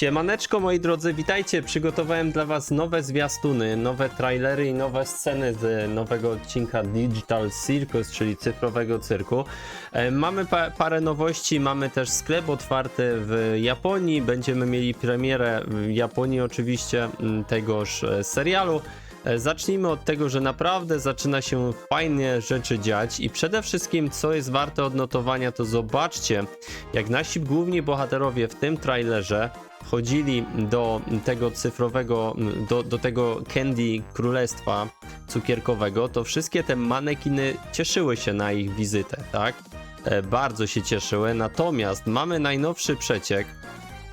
Siemaneczko moi drodzy, witajcie. Przygotowałem dla was nowe zwiastuny, nowe trailery i nowe sceny z nowego odcinka Digital Circus, czyli cyfrowego cyrku. E, Mamy pa parę nowości, mamy też sklep otwarty w Japonii, będziemy mieli premierę w Japonii oczywiście m, tegoż e, serialu. E, Zacznijmy od tego, że naprawdę zaczyna się fajnie rzeczy dziać i przede wszystkim co jest warte odnotowania to zobaczcie jak nasi główni bohaterowie w tym trailerze wchodzili do tego cyfrowego, do, do tego candy królestwa cukierkowego, to wszystkie te manekiny cieszyły się na ich wizytę, tak? E, bardzo się cieszyły, natomiast mamy najnowszy przeciek,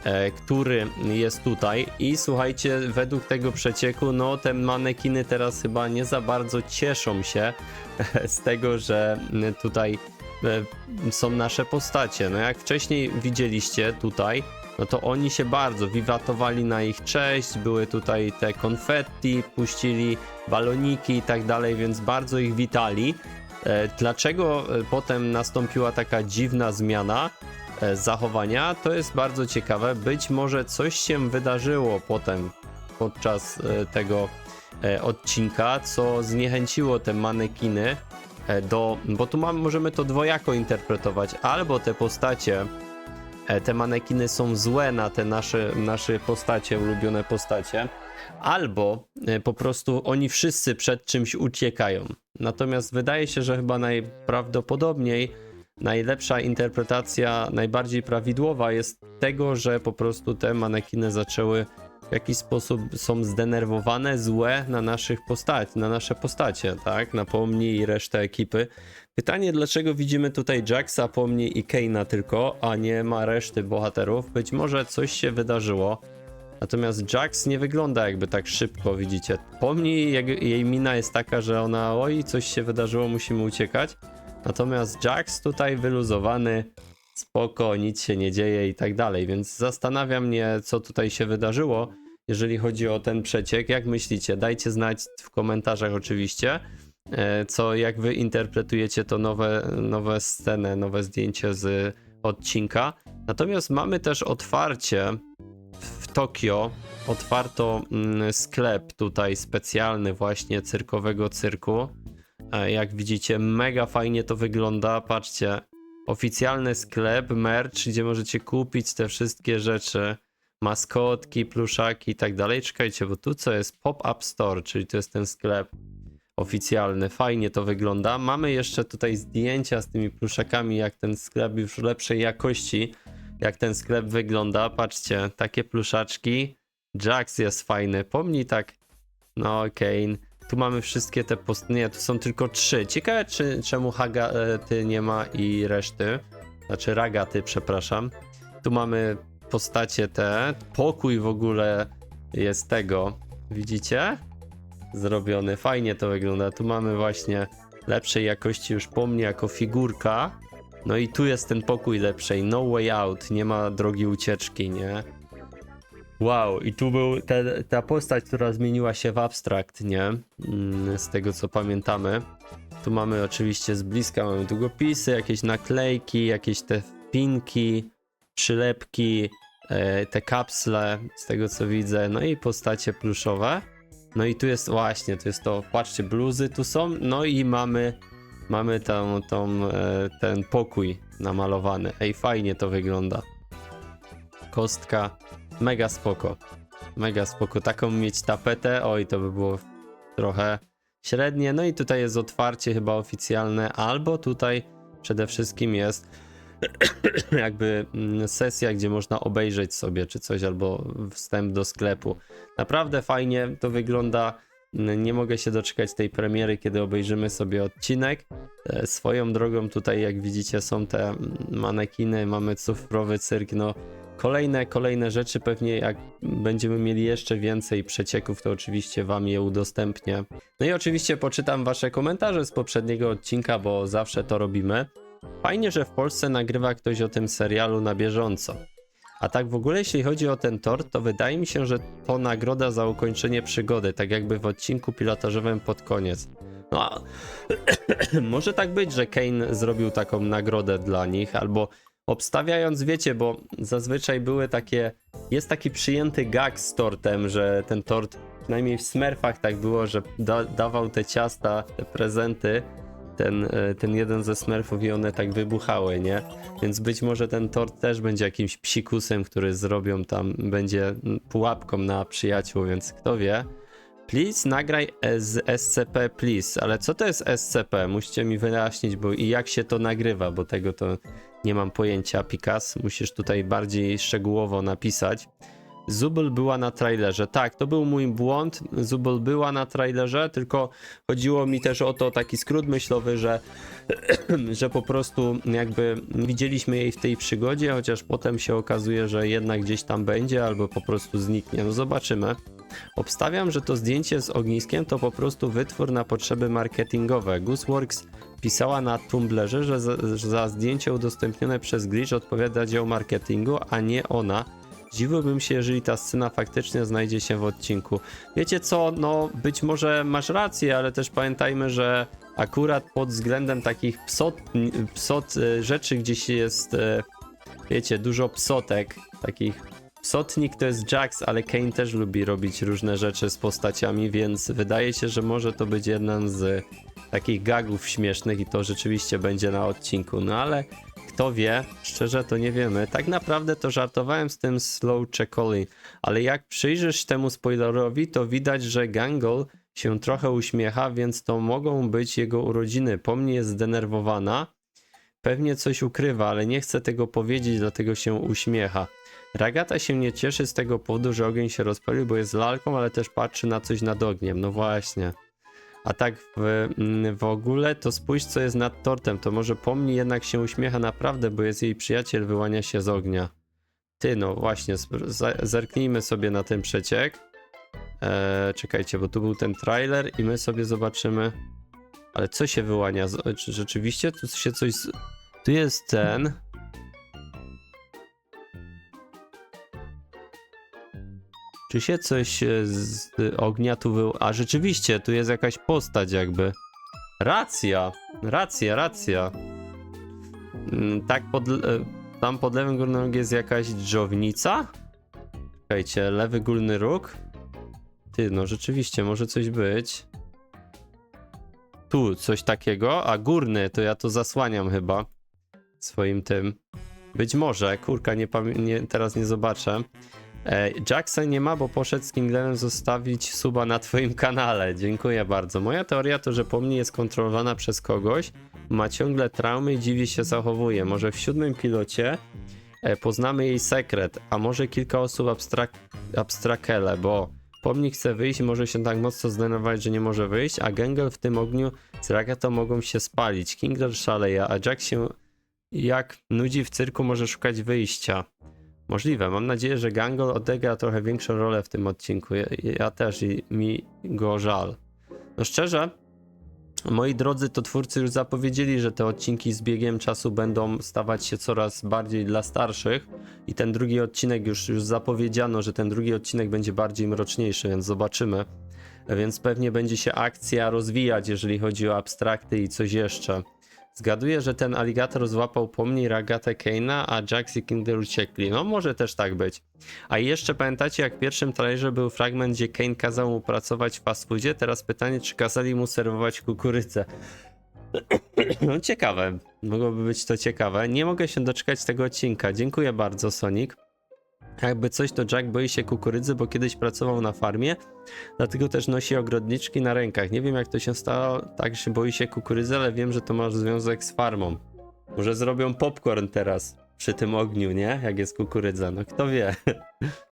e, który jest tutaj i słuchajcie, według tego przecieku, no te manekiny teraz chyba nie za bardzo cieszą się z tego, że tutaj e, są nasze postacie. No jak wcześniej widzieliście tutaj, no to oni się bardzo wiwatowali na ich cześć, były tutaj te konfetti, puścili baloniki i tak dalej, więc bardzo ich witali. E, Dlaczego e, potem nastąpiła taka dziwna zmiana e, zachowania, to jest bardzo ciekawe. Być może coś się wydarzyło potem podczas tego odcinka, co zniechęciło te manekiny do. Bo tu mam, możemy to dwojako interpretować. Albo te postacie, te manekiny są złe na te nasze, nasze postacie, ulubione postacie, albo e, po prostu oni wszyscy przed czymś uciekają. Natomiast wydaje się, że chyba najprawdopodobniej najlepsza interpretacja, najbardziej prawidłowa jest tego, że po prostu te manekiny zaczęły w jakiś sposób są zdenerwowane, złe na naszych postać, na nasze postacie, tak? Na Pomni i resztę ekipy. Pytanie, dlaczego widzimy tutaj Jacksa, Pomni i Kane'a tylko, a nie ma reszty bohaterów? Być może coś się wydarzyło. Natomiast Jax nie wygląda jakby tak szybko, widzicie. Pomni, jak, jej mina jest taka, że ona, oj, coś się wydarzyło, musimy uciekać. Natomiast Jax tutaj wyluzowany, spoko, nic się nie dzieje i tak dalej, więc zastanawia mnie, co tutaj się wydarzyło, jeżeli chodzi o ten przeciek. Jak myślicie? Dajcie znać w komentarzach oczywiście, e, co, jak wy interpretujecie to nowe, nowe scenę, nowe zdjęcie z odcinka. Natomiast mamy też otwarcie w Tokio. Otwarto mm, sklep tutaj specjalny właśnie cyrkowego cyrku. E, Jak widzicie, mega fajnie to wygląda. Patrzcie, oficjalny sklep, merch, gdzie możecie kupić te wszystkie rzeczy. Maskotki, pluszaki i tak dalej. Czekajcie, bo tu co jest pop-up store, czyli to jest ten sklep oficjalny. Fajnie to wygląda. Mamy jeszcze tutaj zdjęcia z tymi pluszakami, jak ten sklep już lepszej jakości. Jak ten sklep wygląda. Patrzcie, takie pluszaczki. Jax jest fajny. Pomnij tak. No, Kane. Tu mamy wszystkie te post... Nie, tu są tylko trzy. Ciekawe, czy, czemu Haga e, ty nie ma i reszty. Znaczy Ragaty, przepraszam. Tu mamy postacie te. Pokój w ogóle jest tego. Widzicie? Zrobiony. Fajnie to wygląda. Tu mamy właśnie lepszej jakości już po mnie jako figurka. No i tu jest ten pokój lepszej. No way out. Nie ma drogi ucieczki, nie? Wow, i tu był te, ta postać, która zmieniła się w abstrakt, nie? Mm, Z tego co pamiętamy. Tu mamy oczywiście z bliska mamy długopisy, jakieś naklejki, jakieś te pinki, przylepki, e, te kapsle, z tego co widzę, no i postacie pluszowe. No i tu jest właśnie, tu jest to, patrzcie, bluzy tu są, no i mamy, mamy tą, e, ten pokój namalowany. Ej, fajnie to wygląda. Kostka, mega spoko. Mega spoko. Taką mieć tapetę, oj, to by było trochę średnie. No i tutaj jest otwarcie chyba oficjalne, albo tutaj przede wszystkim jest jakby mm, sesja, gdzie można obejrzeć sobie czy coś, albo wstęp do sklepu. Naprawdę fajnie to wygląda. Mm, Nie mogę się doczekać tej premiery, kiedy obejrzymy sobie odcinek. E, Swoją drogą tutaj, jak widzicie, są te mm, manekiny, mamy cyfrowy cyrk, no kolejne, kolejne rzeczy pewnie jak będziemy mieli jeszcze więcej przecieków, to oczywiście wam je udostępnię. No i oczywiście poczytam wasze komentarze z poprzedniego odcinka, bo zawsze to robimy. Fajnie, że w Polsce nagrywa ktoś o tym serialu na bieżąco. A tak w ogóle, jeśli chodzi o ten tort, to wydaje mi się, że to nagroda za ukończenie przygody, tak jakby w odcinku pilotażowym pod koniec. No, może tak być, że Kane zrobił taką nagrodę dla nich, albo obstawiając, wiecie, bo zazwyczaj były takie, jest taki przyjęty gag z tortem, że ten tort, przynajmniej w Smurfach tak było, że da, dawał te ciasta, te prezenty, ten, e, ten jeden ze Smurfów i one tak wybuchały, nie? Więc być może ten tort też będzie jakimś psikusem, który zrobią tam, będzie pułapką na przyjaciół, więc kto wie. Please nagraj z SCP, please. Ale co to jest SCP? Musicie mi wyjaśnić, bo i jak się to nagrywa, bo tego to nie mam pojęcia. Pikas, musisz tutaj bardziej szczegółowo napisać. Zubel była na trailerze. Tak, to był mój błąd. Zubel była na trailerze, tylko chodziło mi też o to, taki skrót myślowy, że, że po prostu jakby widzieliśmy jej w tej przygodzie, chociaż potem się okazuje, że jednak gdzieś tam będzie albo po prostu zniknie. No zobaczymy. Obstawiam, że to zdjęcie z ogniskiem to po prostu wytwór na potrzeby marketingowe. Gooseworks pisała na Tumblrze, że za, że za zdjęcie udostępnione przez Glitch odpowiada dział marketingu, a nie ona. Dziwiłbym się, jeżeli ta scena faktycznie znajdzie się w odcinku. Wiecie co, no być może masz rację, ale też pamiętajmy, że akurat pod względem takich psot, psot e, rzeczy, gdzieś jest, e, wiecie, dużo psotek, takich Psotnik to jest Jax, ale Kane też lubi robić różne rzeczy z postaciami, więc wydaje się, że może to być jeden z takich gagów śmiesznych i to rzeczywiście będzie na odcinku. No ale kto wie, szczerze to nie wiemy. Tak naprawdę to żartowałem z tym Slow Checkoli, ale jak przyjrzysz temu spoilerowi, to widać, że Gangle się trochę uśmiecha, więc to mogą być jego urodziny. Po mnie jest zdenerwowana, pewnie coś ukrywa, ale nie chce tego powiedzieć, dlatego się uśmiecha. Ragata się nie cieszy z tego powodu, że ogień się rozpalił, bo jest lalką, ale też patrzy na coś nad ogniem. No właśnie. A tak w, mm, w ogóle to spójrz co jest nad tortem, to może pomni jednak się uśmiecha naprawdę, bo jest jej przyjaciel, wyłania się z ognia. Ty, no właśnie, zerknijmy sobie na ten przeciek. Eee, czekajcie, bo tu był ten trailer i my sobie zobaczymy. Ale co się wyłania? Czy rzeczywiście tu się coś... Tu jest ten... Czy się coś e, z ognia tu wy... A rzeczywiście, tu jest jakaś postać jakby. Racja, racja, racja. Mm, Tak pod... e, Tam pod lewym górnym rogiem jest jakaś dżownica? Czekajcie, lewy górny róg? Ty, no rzeczywiście, może coś być. Tu coś takiego, a górny to ja to zasłaniam chyba swoim tym. Być może, kurka, nie, nie teraz nie zobaczę. E, Jackson nie ma, bo poszedł z Kinglemem zostawić suba na twoim kanale. Dziękuję bardzo. Moja teoria to, że pomni jest kontrolowana przez kogoś, ma ciągle traumy i dziwnie się zachowuje. Może w siódmym pilocie e, poznamy jej sekret, a może kilka osób abstrak abstrakele, bo pomnik chce wyjść i może się tak mocno zdenerwować, że nie może wyjść, a Gengel w tym ogniu z Ragatą mogą się spalić. Kingler szaleje, a Jack się jak nudzi w cyrku może szukać wyjścia. Możliwe. Mam nadzieję, że Gangol odegra trochę większą rolę w tym odcinku. Ja, ja też i mi go żal. No szczerze, moi drodzy, to twórcy już zapowiedzieli, że te odcinki z biegiem czasu będą stawać się coraz bardziej dla starszych i ten drugi odcinek już, już zapowiedziano, że ten drugi odcinek będzie bardziej mroczniejszy, więc zobaczymy. Więc pewnie będzie się akcja rozwijać, jeżeli chodzi o abstrakty i coś jeszcze. Zgaduję, że ten aligator złapał po mnie Ragatę Kane'a, a Jax i Kinder uciekli. No może też tak być. A jeszcze pamiętacie, jak w pierwszym trailerze był fragment, gdzie Kane kazał mu pracować w fast foodzie? Teraz pytanie, czy kazali mu serwować kukurydzę? No ciekawe. Mogłoby być to ciekawe. Nie mogę się doczekać tego odcinka. Dziękuję bardzo, Sonic. Jakby coś, to Jack boi się kukurydzy, bo kiedyś pracował na farmie, dlatego też nosi ogrodniczki na rękach. Nie wiem, jak to się stało, tak że boi się kukurydzy, ale wiem, że to ma związek z farmą. Może zrobią popcorn teraz przy tym ogniu, nie? Jak jest kukurydza, no kto wie.